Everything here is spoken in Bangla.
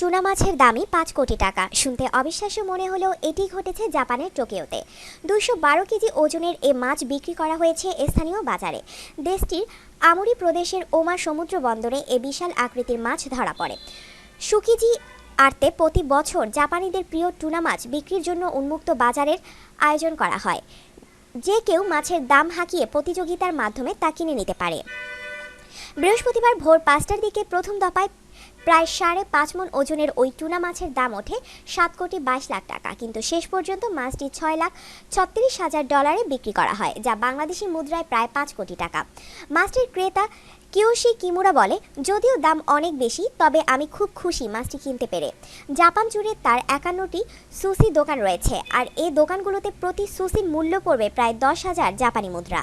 টুনা মাছের দামই পাঁচ কোটি টাকা। শুনতে অবিশ্বাস্য মনে হলেও এটি ঘটেছে জাপানের টোকিওতে। দুশো বারো কেজি ওজনের এ মাছ বিক্রি করা হয়েছে স্থানীয় বাজারে। দেশটির আমুরি প্রদেশের ওমা সমুদ্র বন্দরে এ বিশাল আকৃতির মাছ ধরা পড়ে। সুকিজি আর্তে প্রতি বছর জাপানিদের প্রিয় টুনা মাছ বিক্রির জন্য উন্মুক্ত বাজারের আয়োজন করা হয়। যে কেউ মাছের দাম হাঁকিয়ে প্রতিযোগিতার মাধ্যমে তা কিনে নিতে পারে। বৃহস্পতিবার ভোর পাঁচটার দিকে প্রথম দফায় প্রায় সাড়ে পাঁচ মন ওজনের ওই টুনা মাছের দাম ওঠে সাত কোটি বাইশ লাখ টাকা। কিন্তু শেষ পর্যন্ত মাছটি ছয় লাখ ছত্রিশ হাজার ডলারে বিক্রি করা হয়, যা বাংলাদেশি মুদ্রায় প্রায় পাঁচ কোটি টাকা। মাছটির ক্রেতা কিয়োশি কিমুরা বলে, যদিও দাম অনেক বেশি, তবে আমি খুব খুশি মাছটি কিনতে পেরে। জাপান জুড়ে তার একান্নটি সুসি দোকান রয়েছে, আর এই দোকানগুলোতে প্রতি সুসির মূল্য পড়বে প্রায় দশ হাজার জাপানি মুদ্রা।